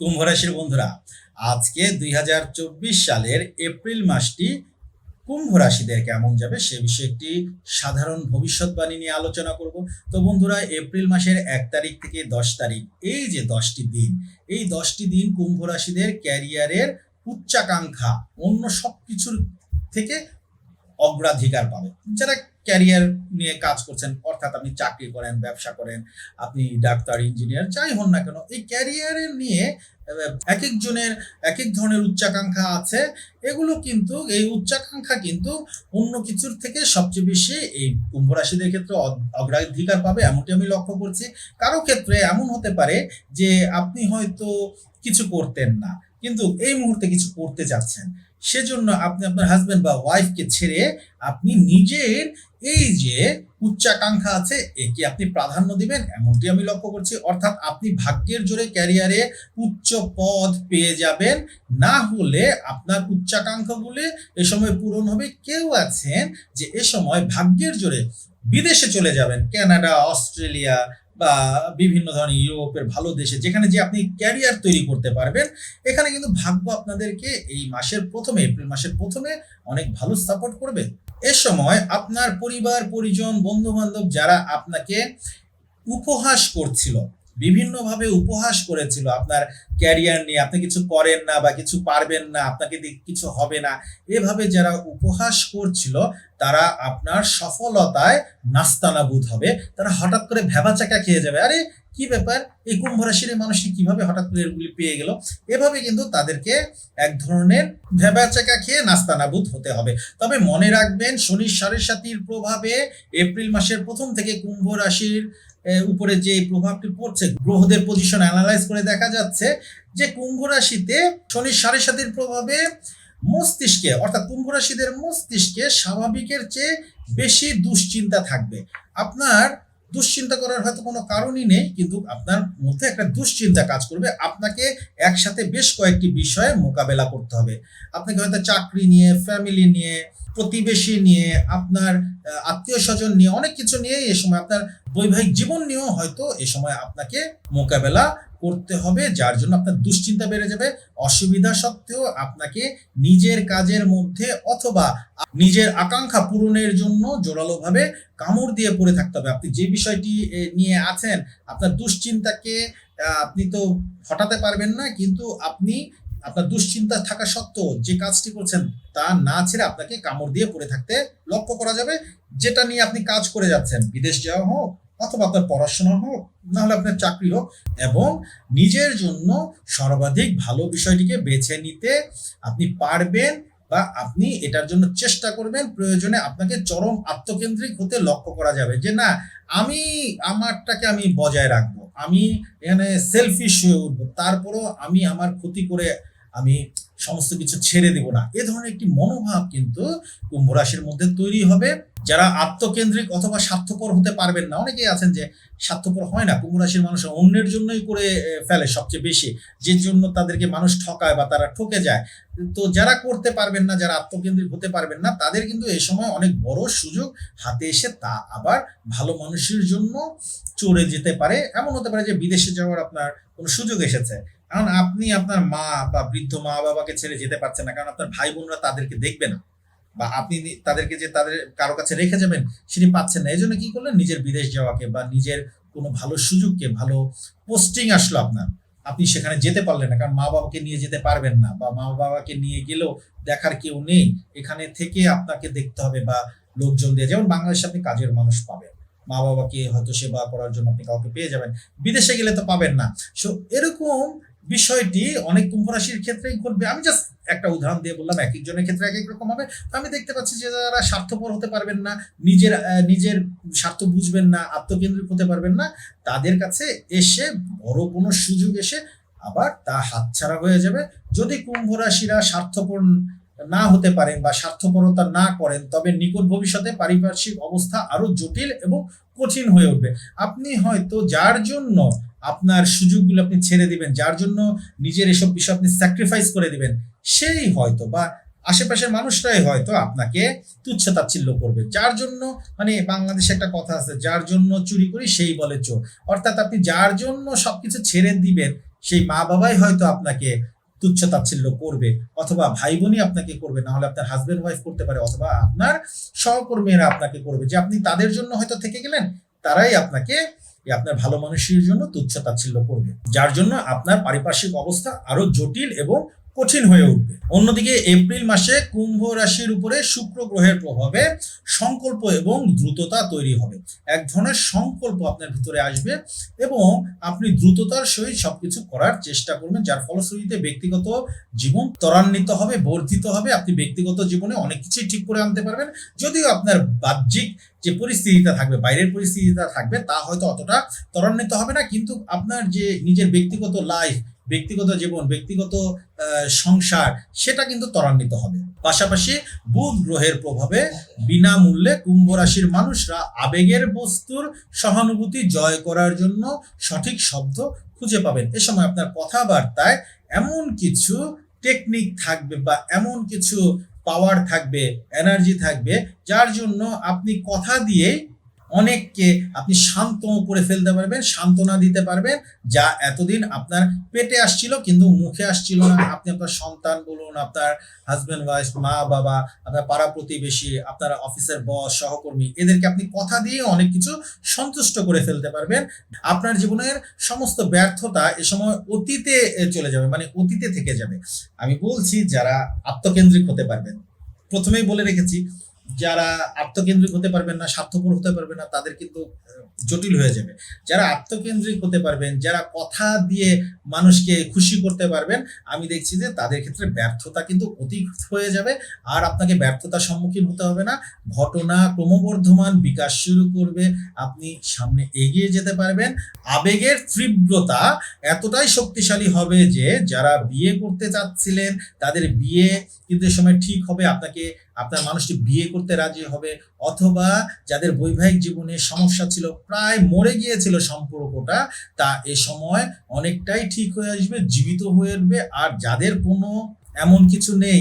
কুম্ভ রাশির বন্ধুরা, আজকে দুই হাজার চব্বিশ সালের এপ্রিল মাসটি কুম্ভ রাশিদের কেমন যাবে সে বিষয়ে একটি সাধারণ ভবিষ্যৎবাণী নিয়ে আলোচনা করব। তো বন্ধুরা, এপ্রিল মাসের এক তারিখ থেকে দশ তারিখ, এই যে দশটি দিন, এই দশটি দিন কুম্ভ রাশিদের ক্যারিয়ারের উচ্চাকাঙ্ক্ষা, অন্য সব কিছুর থেকে অগ্রাধিকার পাবে। যারা ক্যারিয়ার নিয়ে কাজ করছেন, অর্থাৎ আপনি চাকরি করেন, ব্যবসা করেন, আপনি ডাক্তার ইঞ্জিনিয়ার যাই হন না কেন, এই ক্যারিয়ারের নিয়ে এক একজনের এক এক ধরনের উচ্চাকাঙ্ক্ষা আছে, এগুলো কিন্তু, এই উচ্চাকাঙ্ক্ষা কিন্তু অন্য কিছুর থেকে সবচেয়ে বেশি এই কুম্ভ রাশিদের ক্ষেত্রে অগ- অগ্রাধিকার পাবে, এমনটি আমি লক্ষ্য করছি। কারও ক্ষেত্রে এমন হতে পারে যে আপনি হয়তো কিছু করতেন না। কিন্তু এই মুহূর্তে কিছু করতে চাচ্ছেন সেজন্য আপনি আপনার হাজবেন্ড বা ওয়াইফকে ছেড়ে আপনি নিজের এই যে উচ্চাকাঙ্ক্ষা আছে, একে আপনি প্রাধান্য দিবেন, এমনটি আমি লক্ষ্য করছি। অর্থাৎ আপনি ভাগ্যের জোরে ক্যারিয়ারে উচ্চ পদ পেয়ে যাবেন। না হলে আপনার উচ্চাকাঙ্ক্ষাগুলি এ সময় পূরণ হবে। কেউ আছেন যে এ সময় ভাগ্যের জোরে বিদেশে চলে যাবেন, কানাডা, অস্ট্রেলিয়া বা বিভিন্ন ধরনের ইউরোপের ভালো দেশে, যেখানে যে আপনি ক্যারিয়ার তৈরি করতে পারবেন, এখানে কিন্তু ভাগ্য আপনাদেরকে এই মাসের প্রথমে, এপ্রিল মাসের প্রথমে অনেক ভালো সাপোর্ট করবে। এ সময় আপনার পরিবার, পরিজন বন্ধু বান্ধব যারা আপনাকে উপহাস করছিল বিভিন্নভাবে উপহাস করেছিল আপনার ক্যারিয়ার নিয়ে, আপনি কিছু করেন না বা কিছু পারবেন না, আপনাকে কিছু হবে না। এভাবে যারা উপহাস করছিল, তারা আপনার সফলতায় নাস্তানাবুদ হবে। তারা হঠাৎ করে ভেবাচাকা খেয়ে যাবে। আরে কি ব্যাপার? এই কুম্ভ রাশির মানুষটি কীভাবে হঠাৎ করে এগুলি পেয়ে গেল? এভাবে কিন্তু তাদেরকে এক ধরনের ভেবাচাকা খেয়ে নাস্তানাবুদ হতে হবে। তবে মনে রাখবেন শনির সাড়ে সাতির প্রভাবে এপ্রিল মাসের প্রথম থেকে কুম্ভ রাশির উপরে যে প্রভাবটি পড়ছে, গ্রহদের পজিশন অ্যানালাইজ করে দেখা যাচ্ছে যে কুম্ভ রাশিতে শনির সাড়ে সাতির প্রভাবে মস্তিষ্কে, অর্থাৎ কুম্ভ রাশিদের মস্তিষ্কে স্বাভাবিকের চেয়ে বেশি দুশ্চিন্তা থাকবে। আপনার দুশ্চিন্তা করার হয়তো কোনো কারণই নেই, কিন্তু আপনার মধ্যে একটা দুশ্চিন্তা কাজ করবে। আপনাকে একসাথে বেশ কয়েকটি বিষয়ে মোকাবেলা করতে হবে। আপনাকে হয়তো চাকরি নিয়ে ফ্যামিলি নিয়ে প্রতিবেশী নিয়ে, আপনার আত্মীয় স্বজন নিয়ে, অনেক কিছু নিয়ে এ সময় আপনার বৈবাহিক জীবন নিয়েও হয়তো এ সময় আপনাকে মোকাবেলা করতে হবে, যার জন্য আপনার দুশ্চিন্তা বেড়ে যাবে। অসুবিধা সত্ত্বেও আপনাকে নিজের কাজের মধ্যে অথবা নিজের আকাঙ্ক্ষা পূরণের জন্য জোরালোভাবে কামড় দিয়ে পড়ে থাকতে হবে। আপনি যে বিষয়টি নিয়ে আছেন, আপনার দুশ্চিন্তাকে আপনি তো হটাতে পারবেন না, কিন্তু আপনি আপনার দুশ্চিন্তা থাকা সত্ত্বেও যে কাজটি করছেন তা না ছেড়ে আপনাকে কামড় দিয়ে পড়ে থাকতে লক্ষ্য করা যাবে। যেটা নিয়ে আপনি কাজ করে যাচ্ছেন, বিদেশ যাওয়া হোক অথবা আপনার পড়াশোনা হোক, না হলে আপনার চাকরি হোক এবং নিজের জন্য সর্বাধিক ভালো বিষয়টিকে বেছে নিতে আপনি পারবেন বা আপনি এটার জন্য চেষ্টা করবেন, প্রয়োজনে আপনাকে চরম আত্মকেন্দ্রিক হতে লক্ষ্য করা যাবে যে না, আমি আমারটাকে আমি বজায় রাখব, আমি এখানে সেলফিশ হয়ে উঠবো, তারপরও আমি আমার ক্ষতি করে আমি সমস্ত কিছু ছেড়ে দেব না। এ ধরনের একটি মনোভাব কিন্তু কুম্ভ রাশির মধ্যে তৈরি হবে। যারা আত্মকেন্দ্রিক অথবা স্বার্থপর হতে পারবেন না, অনেকেই আছেন যে স্বার্থপর হয় না। কুম্ভ রাশির মানুষ অন্যের জন্যই করে ফেলে সবচেয়ে বেশি, যে জন্য তাদেরকে মানুষ ঠকায় বা তারা ঠকে যায়। তো যারা করতে পারবেন না, যারা আত্মকেন্দ্রিক হতে পারবেন না, তাদের কিন্তু এই সময় অনেক বড় সুযোগ হাতে এসে তা আবার ভালো মানুষের জন্য চড়ে যেতে পারে। এমন হতে পারে যে বিদেশে যাওয়ার আপনার কোনো সুযোগ এসেছে। কারণ আপনি আপনার মা বা বৃদ্ধ মা বাবাকে ছেড়ে যেতে পারছেন না, কারণ আপনার ভাই বোনরা তাদেরকে দেখবে না। বা আপনি তাদেরকে যে তাদের কারও কাছে রেখে যাবেন, সেটি পাচ্ছেন না। এই জন্য কি করলেন? নিজের বিদেশ যাওয়াকে বা নিজের কোনো ভালো সুযোগকে, ভালো পোস্টিং আসলো আপনার। আপনি সেখানে যেতে পারলেন না, কারণ মা বাবাকে নিয়ে যেতে পারবেন না বা মা বাবাকে নিয়ে গেলেও দেখার কেউ নেই। এখানে থেকে আপনাকে দেখতে হবে বা লোকজন দিয়ে। যেমন বাংলাদেশে আপনি কাজের মানুষ পাবেন। মা বাবাকে হয়তো সেবা করার জন্য আপনি কাউকে পেয়ে যাবেন। বিদেশে গেলে তো পাবেন না। সো এরকম বিষয়টি অনেক কুম্ভ রাশির ক্ষেত্রেই ঘটবে। আমি জাস্ট একটা উদাহরণ দিয়ে বললাম এক একজনের ক্ষেত্রে এক এক রকম হবে। তো আমি দেখতে পাচ্ছি যে যারা স্বার্থপর হতে পারবেন না, নিজের নিজের স্বার্থ বুঝবেন না, আত্মকেন্দ্রিক হতে পারবেন না, তাদের কাছে এসে বড় কোনো সুযোগ এসে আবার তা হাতছাড়া হয়ে যাবে। যদি কুম্ভ রাশিরা স্বার্থপর না হতে পারেন বা স্বার্থপরতা না করেন, তবে নিকট ভবিষ্যতে পারিপার্শ্বিক অবস্থা আরও জটিল এবং কঠিন হয়ে উঠবে। আপনি হয়তো যার জন্য আপনার সুযোগগুলো আপনি ছেড়ে দিবেন, যার জন্য নিজের এসব বিষয় আপনি স্যাক্রিফাইস করে দিবেন, সেই হয়তো বা আশেপাশের মানুষরাই হয়তো আপনাকে তুচ্ছ তাচ্ছিল্য করবে। যার জন্য মানে বাংলাদেশে একটা কথা আছে, যার জন্য চুরি করি সেই বলে চোর। অর্থাৎ আপনি যার জন্য সবকিছু ছেড়ে দিবেন, সেই মা বাবাই হয়তো আপনাকে তুচ্ছ তাচ্ছিল্য করবে, অথবা ভাই বোনই আপনাকে করবে না হলে আপনার হাজবেন্ড ওয়াইফ করতে পারে, অথবা আপনার সহকর্মীরা আপনাকে করবে। যে আপনি তাদের জন্য হয়তো থেকে গেলেন, তারাই আপনাকে আপনার ভালো মানুষের জন্য তুচ্ছ তাচ্ছিল্য করবে। যার জন্য আপনার পারিপার্শ্বিক অবস্থা আরও জটিল এবং কঠিন হয়ে উঠবে। অন্যদিকে এপ্রিল মাসে কুম্ভ রাশির উপরে শুক্র গ্রহের প্রভাবে সংকল্প এবং দ্রুততা তৈরি হবে। এক ধরনের সংকল্প আপনার ভিতরে আসবে এবং আপনি দ্রুততার সহিত সবকিছু করার চেষ্টা করবেন, যার ফলশ্রুতিতে ব্যক্তিগত জীবন ত্বরান্বিত হবে, বর্ধিত হবে, আপনি ব্যক্তিগত জীবনে অনেক কিছুই ঠিক করে আনতে পারবেন। যদিও আপনার বাহ্যিক যে পরিস্থিতিটা থাকবে, বাইরের পরিস্থিতিটা থাকবে, তা হয়তো অতটা ত্বরান্বিত হবে না, কিন্তু আপনার যে নিজের ব্যক্তিগত লাইফ ব্যক্তিগত জীবন, ব্যক্তিগত সংসার, সেটা কিন্তু ত্বরান্বিত হবে। পাশাপাশি বুধ গ্রহের প্রভাবে বিনামূল্যে কুম্ভ রাশির মানুষরা আবেগের বস্তুর সহানুভূতি জয় করার জন্য সঠিক শব্দ খুঁজে পাবেন। এ সময় আপনার কথাবার্তায় এমন কিছু টেকনিক থাকবে বা এমন কিছু পাওয়ার থাকবে এনার্জি থাকবে, যার জন্য আপনি কথা দিয়ে অনেককে আপনি শান্ত করে ফেলতে পারবেন, সান্ত্বনা দিতে পারবেন, যা এতদিন আপনার পেটে আসছিল কিন্তু মুখে আসছিল না। আপনি আপনার সন্তান বলুন, আপনার হাজবেন্ড ওয়াইফ মা, বাবা, আপনার পাড়া প্রতিবেশী, আপনার অফিসের বস সহকর্মী, এদেরকে আপনি কথা দিয়ে অনেক কিছু সন্তুষ্ট করে ফেলতে পারবেন। আপনার জীবনের সমস্ত ব্যর্থতা এ সময় অতীতে চলে যাবে মানে অতীতে থেকে যাবে। আমি বলছি যারা আত্মকেন্দ্রিক হতে পারবেন। প্রথমেই বলে রেখেছি যারা আত্মকেন্দ্রিক হতে পারবেন না, স্বার্থপর হতে পারবেন না, তাদের কিন্তু জটিল হয়ে যাবে। যারা আত্মকেন্দ্রিক হতে পারবেন, যারা কথা দিয়ে মানুষকে খুশি করতে পারবেন, আমি দেখছি যে তাদের ক্ষেত্রে ব্যর্থতা কিন্তু অধিক হয়ে যাবে, আর আপনাকে ব্যর্থতার সম্মুখীন হতে হবে না। ঘটনা ক্রমবর্ধমান, বিকাশ শুরু করবে, আপনি সামনে এগিয়ে যেতে পারবেন। আবেগের তীব্রতা এতটাই শক্তিশালী হবে যে, যারা বিয়ে করতে চাচ্ছিলেন, তাদের বিয়ে কিন্তু সময় ঠিক হবে, আপনাকে আপনার মানুষটি বিয়ে করতে রাজি হবে, অথবা যাদের বৈবাহিক জীবনে সমস্যা ছিল, প্রায় মরে গিয়েছিল সম্পর্কটা, তা এ সময় অনেকটাই ঠিক হয়ে আসবে, জীবিত হয়ে উঠবে, আর যাদের কোনো এমন কিছু নেই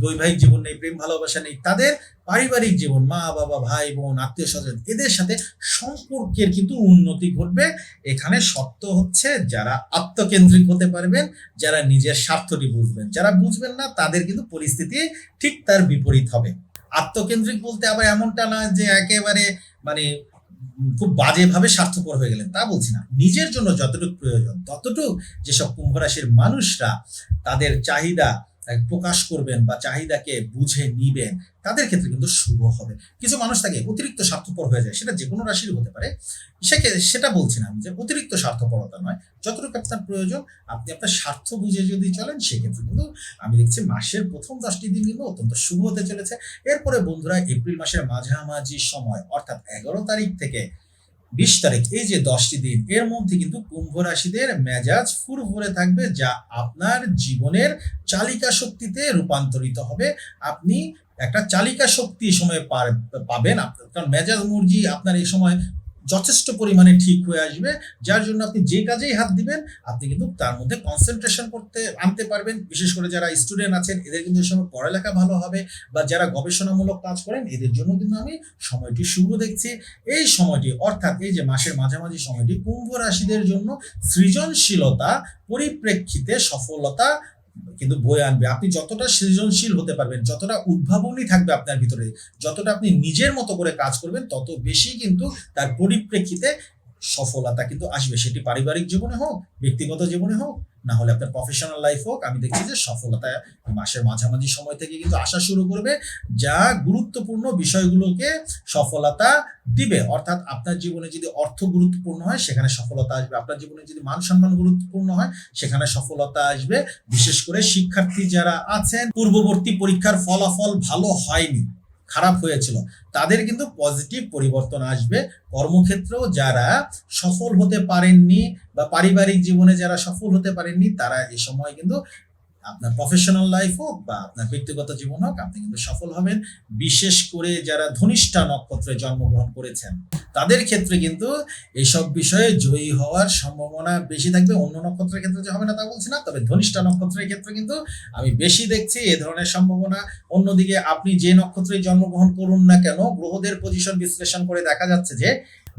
বৈবাহিক জীবন নেই, প্রেম, ভালোবাসা নেই, তাদের পারিবারিক জীবন, মা, বাবা, ভাই, বোন, আত্মীয় স্বজন, এদের সাথে সম্পর্কের কিন্তু উন্নতি ঘটবে। এখানে শর্ত হচ্ছে যারা আত্মকেন্দ্রিক হতে পারবেন, যারা নিজের স্বার্থটি বুঝবেন। যারা বুঝবেন না, তাদের কিন্তু পরিস্থিতি ঠিক তার বিপরীত হবে। আত্মকেন্দ্রিক বলতে আবার এমনটা না যে একেবারে মানে খুব বাজেভাবে স্বার্থপর হয়ে গেলেন, তা বলছি না। নিজের জন্য যতটুকু প্রয়োজন, ততটুকু যেসব কুম্ভ রাশির মানুষরা তাদের চাহিদা প্রকাশ করবেন বা চাহিদাকে বুঝে নিবেন, তাদের ক্ষেত্রে কিন্তু শুভ হবে। কিছু মানুষ থাকে অতিরিক্ত স্বার্থপর হয়ে যায়, সেটা যে কোনো রাশির হতে পারে। সেকে, সেটা বলছি না আমি যে অতিরিক্ত স্বার্থপরতা নয়, যতটুকু আপনার প্রয়োজন, আপনি আপনার স্বার্থ বুঝে যদি চলেন, সেক্ষেত্রে কিন্তু আমি দেখছি মাসের প্রথম দশটি দিন কিন্তু অত্যন্ত শুভ হতে চলেছে। এরপরে বন্ধুরা, এপ্রিল মাসের মাঝামাঝি সময়, অর্থাৎ এগারো তারিখ থেকে বিশ তারিখ, এই যে দশটি দিন, এর মধ্যে কিন্তু কুম্ভ রাশিদের মেজাজ ফুরফুরে থাকবে, যা আপনার জীবনের চালিকা শক্তিতে রূপান্তরিত হবে। আপনি একটা চালিকা শক্তি এই সময় পাবেন আপনার- কারণ মেজাজ মুরজি আপনার এই সময় যথেষ্ট পরিমাণে ঠিক হয়ে আসবে, যার জন্য আপনি যে কাজেই হাত দিবেন, আপনি কিন্তু তার মধ্যে কনসেন্ট্রেশন করতে, আনতে পারবেন। বিশেষ করে যারা স্টুডেন্ট আছেন, এদের কিন্তু সময় পড়ালেখা ভালো হবে বা যারা গবেষণামূলক কাজ করেন, এদের জন্য কিন্তু আমি সময়টি শুভ দেখছি। এই সময়টি, অর্থাৎ এই যে মাসের মাঝামাঝি সময়টি, কুম্ভ রাশিদের জন্য সৃজনশীলতা, পরিপ্রেক্ষিতে সফলতা কিন্তু বয়ে আনবে। আপনি যতটা সৃজনশীল হতে পারবেন, যতটা উদ্ভাবনী থাকবে আপনার ভিতরে, যতটা আপনি নিজের মতো করে কাজ করবেন, তত বেশি কিন্তু তার পরিপ্রেক্ষিতে সফলতা কিন্তু আসবে। সেটি পারিবারিক জীবনে হোক, ব্যক্তিগত জীবনে হোক না হলে আপনার প্রফেশনাল লাইফ হোক, আমি দেখছি যে সফলতা মাসের মাঝামাঝি সময় থেকে কিন্তু আসা শুরু করবে, যা গুরুত্বপূর্ণ বিষয়গুলোকে সফলতা দিবে। অর্থাৎ আপনার জীবনে যদি অর্থ গুরুত্বপূর্ণ হয়, সেখানে সফলতা আসবে। আপনার জীবনে যদি মান সম্মান গুরুত্বপূর্ণ হয়, সেখানে সফলতা আসবে। বিশেষ করে শিক্ষার্থী যারা আছেন, পূর্ববর্তী পরীক্ষার ফলাফল ভালো হয়নি। খারাপ হয়েছিল। তাদের কিন্তু পজিটিভ পরিবর্তন আসবে। কর্মক্ষেত্রেও যারা সফল হতে পারেননি বা পারিবারিক জীবনে যারা সফল হতে পারেননি, তারা এ সময় কিন্তু আপনার প্রফেশনাল লাইফ হোক বা আপনার ব্যক্তিগত জীবন হোক, আপনি কিন্তু সফল হবেন। বিশেষ করে যারা ধনিষ্ঠা নক্ষত্রে জন্মগ্রহণ করেছেন, তাদের ক্ষেত্রে কিন্তু এইসব বিষয়ে জয়ী হওয়ার সম্ভাবনা বেশি থাকবে। অন্য নক্ষত্রের ক্ষেত্রে যে হবে না তা বলছি না, তবে ধনিষ্ঠা নক্ষত্রের ক্ষেত্রে কিন্তু আমি বেশি দেখছি এ ধরনের সম্ভাবনা। অন্যদিকে আপনি যে নক্ষত্রে জন্মগ্রহণ করুন না কেন, গ্রহদের পজিশন বিশ্লেষণ করে দেখা যাচ্ছে যে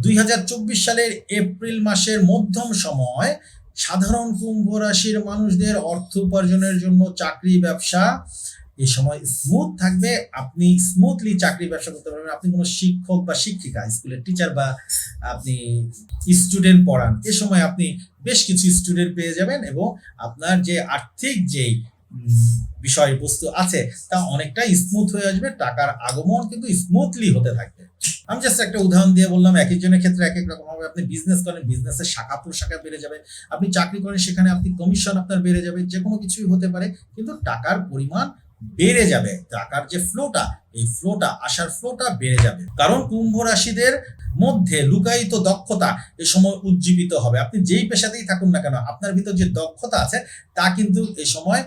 দুই হাজার চব্বিশ সালের এপ্রিল মাসের মধ্যম সময় সাধারণ কুম্ভ রাশির মানুষদের অর্থ উপার্জনের জন্য চাকরি ব্যবসা এ সময় স্মুথ থাকবে। আপনি স্মুথলি চাকরি ব্যবসা করতে পারবেন। আপনি কোনো শিক্ষক বা শিক্ষিকা, স্কুলের টিচার বা আপনি স্টুডেন্ট পড়ান, এ সময় আপনি বেশ কিছু স্টুডেন্ট পেয়ে যাবেন এবং আপনার যে আর্থিক যেই বিষয়বস্তু আছে, তা অনেকটাই স্মুথ হয়ে আসবে, টাকার আগমন কিন্তু স্মুথলি হতে থাকবে। আমি জাস্ট একটা উদাহরণ দিয়ে বললাম, এক একজনের ক্ষেত্রে এক এক রকম হবে। আপনি বিজনেস করেন বিজনেসের শাখা প্রশাখা বেড়ে যাবে। আপনি চাকরি করেন, সেখানে আপনি কমিশন আপনার বেড়ে যাবে, যে কোনো কিছুই হতে পারে, কিন্তু টাকার পরিমাণ বেড়ে যাবে। টাকার যে ফ্লোটা এই ফ্লোটা আসার ফ্লোটা বেড়ে যাবে। কারণ কুম্ভ রাশিদের মধ্যে লুকায়িত দক্ষতা এ সময় উজ্জীবিত হবে। আপনি যেই পেশাতেই থাকুন না কেন, আপনার ভিতর যে দক্ষতা আছে, তা কিন্তু এ সময়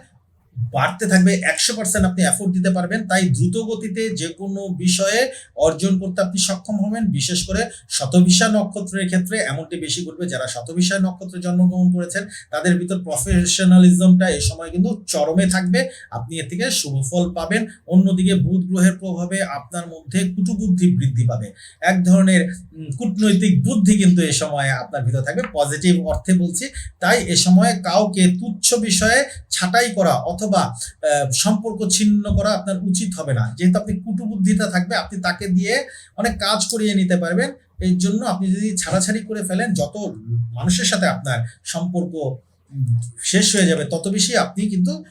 বাড়তে থাকবে, একশো পার্সেন্ট আপনি এফোর্ট দিতে পারবেন। তাই দ্রুত গতিতে যে কোনো বিষয়ে অর্জন করতে আপনি সক্ষম হবেন। বিশেষ করে শতভিসা নক্ষত্রের ক্ষেত্রে এমনটি বেশি ঘটবে। যারা শতভিসা নক্ষত্রে জন্মগ্রহণ করেছেন, তাদের ভিতর প্রফেশনালিজমটা এ সময় কিন্তু চরমে থাকবে। আপনি এর থেকে শুভ ফল পাবেন। অন্যদিকে বুধ গ্রহের প্রভাবে আপনার মধ্যে কুটুবুদ্ধি বৃদ্ধি পাবে। এক ধরনের কূটনৈতিক বুদ্ধি কিন্তু এ সময় আপনার ভিতর থাকবে। পজিটিভ অর্থে বলছি। তাই এ সময় কাউকে তুচ্ছ বিষয়ে ছাঁটাই করা অথবা আহ, সম্পর্ক ছিন্ন করা আপনার উচিত হবে না। যেহেতু আপনি কুটুবুদ্ধিটা থাকবে আপনি তাকে দিয়ে অনেক কাজ করিয়ে নিতে পারবেন। এই জন্য আপনি যদি ছাড়াছাড়ি করে ফেলেন যত মানুষের সাথে আপনার সম্পর্ক শেষ হয়ে যাবে তত বেশি আপনি কিন্তু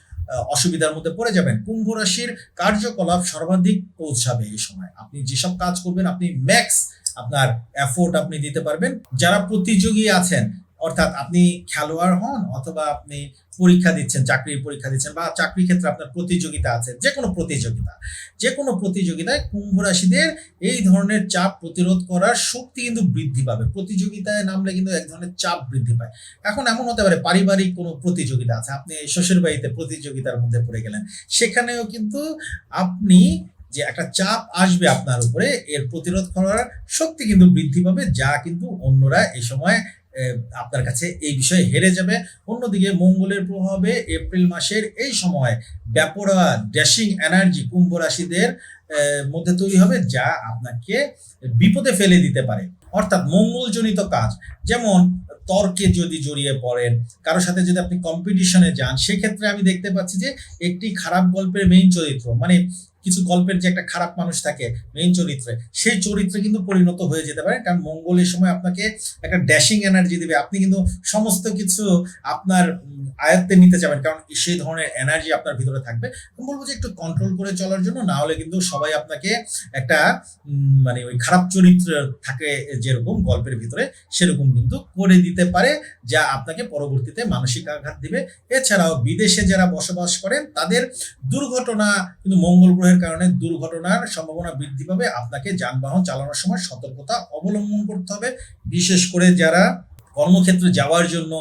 অসুবিধার মধ্যে পড়ে যাবেন। কুম্ভ রাশির কার্যকলাপ সর্বাধিক পৌঁছাবে এই সময়। আপনি যেসব কাজ করবেন আপনি ম্যাক্স আপনার এফোর্ট আপনি দিতে পারবেন। যারা প্রতিযোগী আছেন অর্থাৎ আপনি খেলোয়াড় হন অথবা আপনি পরীক্ষা দিচ্ছেন, চাকরির পরীক্ষা দিচ্ছেন বা চাকরি ক্ষেত্রে আপনার প্রতিযোগিতা আছে যে কোনো প্রতিযোগিতা যে কোনো প্রতিযোগিতায় কুম্ভ রাশিদের এই ধরনের চাপ প্রতিরোধ করার শক্তি কিন্তু বৃদ্ধি পাবে। প্রতিযোগিতায় নামলে কিন্তু এক ধরনের চাপ বৃদ্ধি পায়। এখন এমন হতে পারে পারিবারিক কোনো প্রতিযোগিতা আছে, আপনি শ্বশুর বাড়িতে প্রতিযোগিতার মধ্যে পড়ে গেলেন, সেখানেও কিন্তু আপনি যে একটা চাপ আসবে আপনার উপরে, এর প্রতিরোধ করার শক্তি কিন্তু বৃদ্ধি পাবে, যা কিন্তু অন্যরা এই সময় আপনার কাছে এই বিষয়ে হেরে যাবে। অন্যদিকে মঙ্গলের প্রভাবে এপ্রিল মাসের এই সময় ব্যাপরা ড্যাশিং এনার্জি কুম্ভ রাশিদের মধ্যে তৈরি হবে, যা আপনাকে বিপদে ফেলে দিতে পারে। অর্থাৎ মঙ্গলজনিত কাজ, যেমন তর্কে যদি জড়িয়ে পড়েন, কারোর সাথে যদি আপনি কম্পিটিশনে যান, সেক্ষেত্রে আমি দেখতে পাচ্ছি যে একটি খারাপ গল্পের মেইন চরিত্র মানে কিছু গল্পের যে একটা খারাপ মানুষ থাকে মেইন চরিত্রে, সেই চরিত্রে কিন্তু পরিণত হয়ে যেতে পারে। কারণ মঙ্গলের সময় আপনাকে একটা ড্যাশিং এনার্জি দিবে। আপনি কিন্তু সমস্ত কিছু আপনার আয়ত্তে নিতে চাবেন কারণ সেই ধরনের এনার্জি আপনার ভিতরে থাকবে। আমি বলব যে একটু কন্ট্রোল করে চলার জন্য, না হলে কিন্তু সবাই আপনাকে একটা মানে ওই খারাপ চরিত্র থাকে যেরকম গল্পের ভিতরে, সেরকম কিন্তু করে দিতে পারে, যা আপনাকে পরবর্তীতে মানসিক আঘাত দিবে। এছাড়াও বিদেশে যারা বসবাস করেন, তাদের দুর্ঘটনা কিন্তু মঙ্গল গ্রহের কারণে দুর্ঘটনার সম্ভাবনা বৃদ্ধি পাবে। আপনাকে যানবাহন চালানোর সময় সতর্কতা অবলম্বন করতে হবে। বিশেষ করে যারা কর্মক্ষেত্রে যাওয়ার জন্য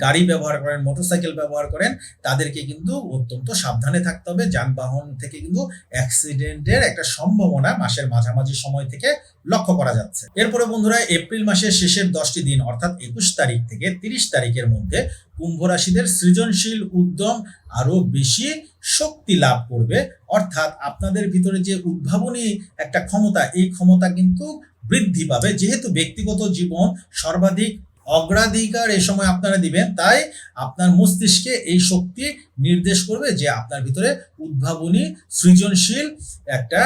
গাড়ি ব্যবহার করেন, মোটরসাইকেল ব্যবহার করেন, তাদেরকে কিন্তু অত্যন্ত সাবধানে থাকতে হবে। যানবাহন থেকে কিন্তু অ্যাক্সিডেন্টের একটা সম্ভাবনা মাসের মাঝামাঝি সময় থেকে লক্ষ্য করা যাচ্ছে। এরপরে বন্ধুরা, এপ্রিল মাসের শেষের দশটি দিন, অর্থাৎ একুশ তারিখ থেকে তিরিশ তারিখের মধ্যে কুম্ভ রাশিদের সৃজনশীল উদ্যম আরও বেশি শক্তি লাভ করবে। অর্থাৎ আপনাদের ভিতরে যে উদ্ভাবনী একটা ক্ষমতা, এই ক্ষমতা কিন্তু বৃদ্ধি পাবে। যেহেতু ব্যক্তিগত জীবন সর্বাধিক অগ্রাধিকার এই সময় আপনারা দিবেন, তাই আপনার মস্তিষ্কে এই শক্তি নির্দেশ করবে যে আপনার ভিতরে উদ্ভাবনী, সৃজনশীল একটা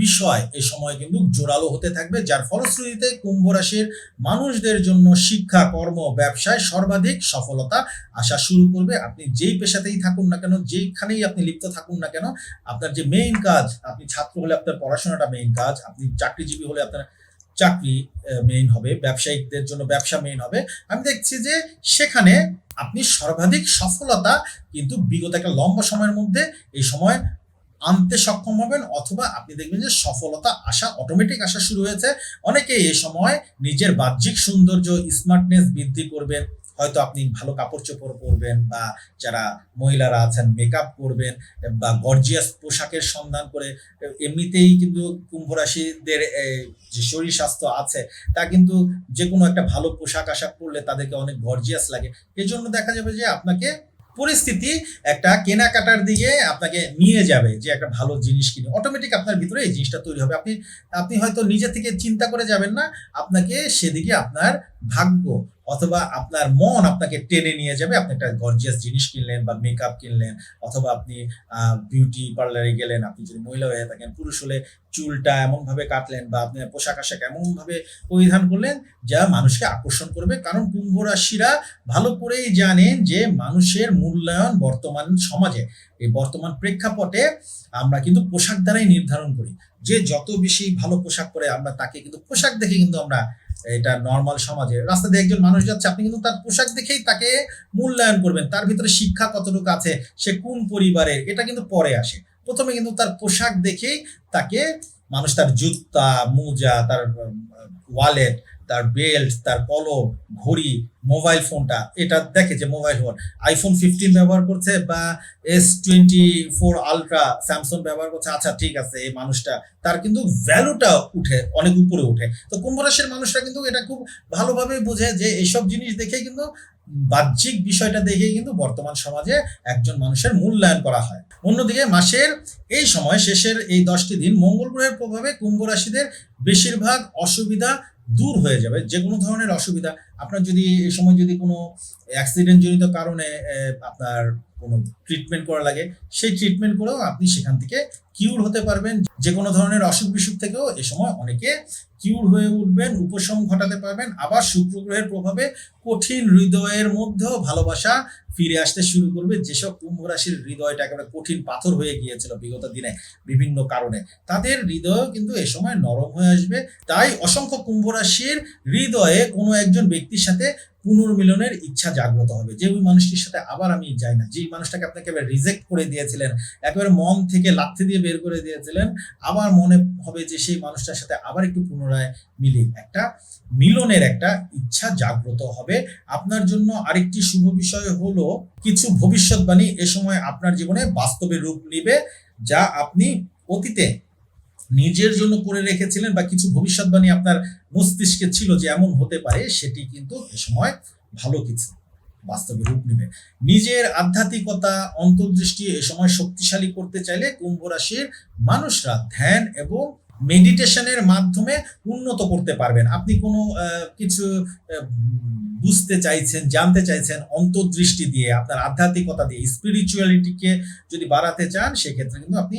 বিষয় এই সময় কিন্তু জোরালো হতে থাকবে, যার ফলশ্রুতিতে কুম্ভ রাশির মানুষদের জন্য শিক্ষা, কর্ম, ব্যবসায় সর্বাধিক সফলতা আসা শুরু করবে। আপনি যেই পেশাতেই থাকুন না কেন, যেইখানেই আপনি লিপ্ত থাকুন না কেন, আপনার যে মেইন কাজ, আপনি ছাত্র হলে আপনার পড়াশোনাটা মেইন কাজ, আপনি চাকরিজীবী হলে আপনার চাকরি মেইন হবে, ব্যবসায়িকদের জন্য ব্যবসা মেইন হবে। আমি দেখছি যে সেখানে আপনি সর্বাধিক সফলতা কিন্তু বিগত একটা লম্বা সময়ের মধ্যে এই সময় আনতে সক্ষম হবেন অথবা আপনি দেখবেন যে সফলতা আসা অটোমেটিক আসা শুরু হয়েছে। অনেকে এই সময় নিজের বাহ্যিক সৌন্দর্য স্মার্টনেস বৃদ্ধি করবেন। হয়তো আপনি ভালো কাপড় চোপড় পরবেন বা যারা মহিলারা আছেন মেকআপ করবেন বা গর্জিয়াস পোশাকের সন্ধান করে, এমনিতেই কিন্তু কুম্ভ রাশিদের যে শরীর স্বাস্থ্য আছে, তা কিন্তু যে কোনো একটা ভালো পোশাক আশাক পরলে তাদেরকে অনেক গর্জিয়াস লাগে। এই জন্য দেখা যাবে যে আপনাকে পরিস্থিতি একটা কেনাকাটার দিকে আপনাকে নিয়ে যাবে যে একটা ভালো জিনিস কিনে। অটোমেটিক আপনার ভিতরে এই জিনিসটা তৈরি হবে। আপনি আপনি হয়তো নিজে থেকে চিন্তা করে যাবেন না, আপনাকে সেদিকে আপনার ভাগ্য অথবা আপনার মন আপনাকে টেনে নিয়ে যাবে। আপনি একটা গর্জিয়াস জিনিস কিনলেন বা মেকআপ কিনলেন অথবা আপনি বিউটি পার্লারে গেলেন, আপনি যদি মহিলা হয়ে থাকেন, পুরুষ হলে চুলটা এমনভাবে কাটলেন বা আপনি পোশাক আশাক এমনভাবে পরিধান করলেন যা মানুষকে আকর্ষণ করবে। কারণ কুম্ভ রাশিরা ভালো করেই জানেন যে মানুষের মূল্যায়ন বর্তমান সমাজে, এই বর্তমান প্রেক্ষাপটে আমরা কিন্তু পোশাক দ্বারাই নির্ধারণ করি। যে যত বেশি ভালো পোশাক পরে আমরা, তাকে কিন্তু পোশাক দেখে কিন্তু আমরা এটা নর্মাল সমাজে। রাস্তা দিয়ে একজন মানুষ যাচ্ছে, আপনি কিন্তু তার পোশাক দেখেই তাকে মূল্যায়ন করবেন। তার ভিতরে শিক্ষা কতটুকু আছে, সে কোন পরিবারের এটা কিন্তু পরে আসে। প্রথমে কিন্তু তার পোশাক দেখেই তাকে মানুষ তার জুতা, মোজা, তার ওয়ালেট তার বেল্ট, তার কলম, ঘড়ি, মোবাইল ফোনটা, এটা দেখে যে মোবাইল ফোন। আইফোন ফিফটিন ব্যবহার করছে বা S twenty four ultra Samsung ব্যবহার করছে। আচ্ছা ঠিক আছে, এই মানুষটা, তার কিন্তু ভ্যালুটা উঠে, অনেক উপরে উঠে। তো কুম্ভ রাশির মানুষরা কিন্তু এটা খুব ভালোভাবে বোঝে যে এইসব জিনিস দেখে কিন্তু বাহ্যিক বিষয়টা দেখে কিন্তু বর্তমান সমাজে একজন মানুষের মূল্যায়ন করা হয়। অন্যদিকে মাসের এই সময় শেষের এই দশটি দিন মঙ্গল গ্রহের প্রভাবে কুম্ভ রাশিদের বেশিরভাগ অসুবিধা দূর হয়ে যাবে যে কোনো ধরনের অসুবিধা। আপনার যদি এই সময় যদি কোনো অ্যাক্সিডেন্ট জনিত কারণে আপনার কোনো ট্রিটমেন্ট করা লাগে, সেই ট্রিটমেন্ট করেও আপনি সেখান থেকে কিউর হতে পারবেন। যে কোনো ধরনের অসুখ বিসুখ থেকেও এ সময় অনেকে কিউর হয়ে উঠবেন, উপশম ঘটাতে পারবেন। আবার শুক্র গ্রহের প্রভাবে কঠিন হৃদয়ের মধ্যেও ভালোবাসা ফিরে আসতে শুরু করবে। যেসব কুম্ভ রাশির হৃদয়টা একেবারে কঠিন পাথর হয়ে গিয়েছিল বিগত দিনে বিভিন্ন কারণে। তাদের হৃদয় কিন্তু এ সময় নরম হয়ে আসবে। তাই অসংখ্য কুম্ভ রাশির হৃদয়ে কোনো একজন ব্যক্তির সাথে পুনর্মিলনের ইচ্ছা জাগ্রত হবে। যে ওই মানুষটির সাথে আবার আমি যাই না। যেই মানুষটাকে আপনাকে রিজেক্ট করে দিয়েছিলেন, একেবারে মন থেকে লাথি দিয়ে বের করে দিয়েছিলেন। আবার মনে হবে যে সেই মানুষটার সাথে আবার একটু পুনরায় মিলি একটা মিলনের একটা ইচ্ছা জাগ্রত হবে। আপনার জন্য আরেকটি শুভ বিষয় হলো কিছু ভবিষ্যৎবাণী এ সময় আপনার জীবনে বাস্তবে রূপ নিবে, যা আপনি অতীতে নিজের জন্য করে রেখেছিলেন বা কিছু ভবিষ্যৎবাণী আপনার মস্তিষ্কে ছিল যে এমন হতে পারে, সেটি কিন্তু এ সময় ভালো কিছু। বাস্তবে রূপ নেবে। নিজের আধ্যাত্মিকতা, অন্তর্দৃষ্টি এ সময় শক্তিশালী করতে চাইলে কুম্ভ রাশির মানুষরা ধ্যান এবং মেডিটেশনের মাধ্যমে উন্নত করতে পারবেন। আপনি কোনো কিছু বুঝতে চাইছেন, জানতে চাইছেন অন্তর্দৃষ্টি দিয়ে, আপনার আধ্যাত্মিকতা দিয়ে স্পিরিচুয়ালিটিকে যদি বাড়াতে চান, সেক্ষেত্রে কিন্তু আপনি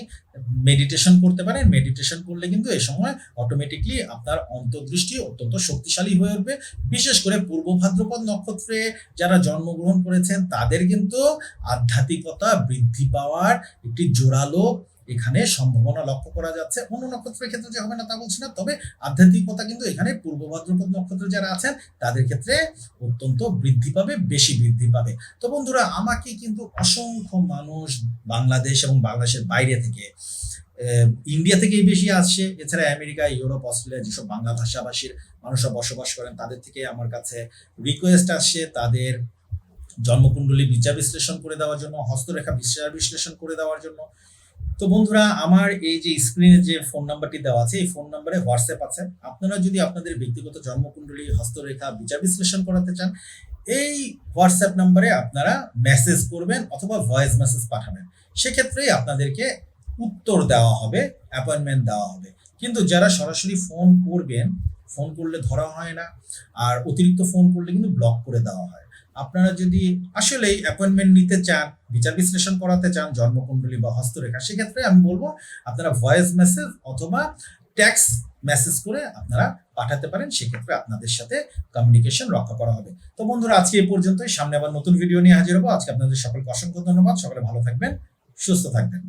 মেডিটেশন করতে পারেন। মেডিটেশন করলে কিন্তু এ সময় অটোমেটিকলি আপনার অন্তর্দৃষ্টি অত্যন্ত শক্তিশালী হয়ে উঠবে। বিশেষ করে পূর্ব ভাদ্রপদ নক্ষত্রে যারা জন্মগ্রহণ করেছেন, তাদের কিন্তু আধ্যাত্মিকতা বৃদ্ধি পাওয়ার একটি জোরালো এখানে সম্ভাবনা লক্ষ্য করা যাচ্ছে। অন্য নক্ষত্রের ক্ষেত্রে যে হবে না তা বলছি না। তবে আধ্যাত্মিকতা কিন্তু এখানে পূর্ব ভাদ্রপদ নক্ষত্রে যারা আছেন, তাদের ক্ষেত্রে অত্যন্ত বৃদ্ধি পাবে, বেশি বৃদ্ধি পাবে। তো বন্ধুরা, আমাকে কিন্তু অসংখ্য মানুষ বাংলাদেশ এবং বাংলাদেশের বাইরে থেকে ইন্ডিয়া থেকেই বেশি আসছে। এছাড়া আমেরিকা, ইউরোপ, অস্ট্রেলিয়া যেসব বাংলা ভাষাভাষীর মানুষরা বসবাস করেন, তাদের থেকে আমার কাছে রিকোয়েস্ট আসছে তাদের জন্মকুণ্ডলী বিচার বিশ্লেষণ করে দেওয়ার জন্য, হস্তরেখা বিচার বিশ্লেষণ করে দেওয়ার জন্য। তো বন্ধুরা, আমার এই যে স্ক্রিনে যে ফোন নাম্বারটি দেওয়া আছে, এই ফোন নাম্বারে হোয়াটসঅ্যাপ আছে। আপনারা যদি আপনাদের ব্যক্তিগত জন্মকুণ্ডলী, হস্তরেখা, বিচার বিশ্লেষণ করাতে চান, এই হোয়াটসঅ্যাপ নাম্বারে আপনারা মেসেজ করবেন অথবা ভয়েস মেসেজ পাঠাবেন। সেক্ষেত্রেই আপনাদেরকে উত্তর দেওয়া হবে অ্যাপয়েন্টমেন্ট দেওয়া হবে। কিন্তু যারা সরাসরি ফোন করবেন ফোন করলে ধরা হয় না, আর অতিরিক্ত ফোন করলে কিন্তু ব্লক করে দেওয়া হয়। আপনারা যদি আসলেই অ্যাপয়েন্টমেন্ট নিতে চান, বিচার বিশ্লেষণ করাতে চান, জন্মকুণ্ডলী বা হস্তরেখা, সেক্ষেত্রে আমি বলব আপনারা ভয়েস মেসেজ অথবা ট্যাক্স মেসেজ করে আপনারা পাঠাতে পারেন, সেক্ষেত্রে আপনাদের সাথে কমিউনিকেশন রক্ষা করা হবে। তো বন্ধুরা, আজকে এই পর্যন্তই। সামনে আবার নতুন ভিডিও নিয়ে হাজির হব। আজকে আপনাদের সকলকে অসংখ্য ধন্যবাদ। সকলে ভালো থাকবেন, সুস্থ থাকবেন।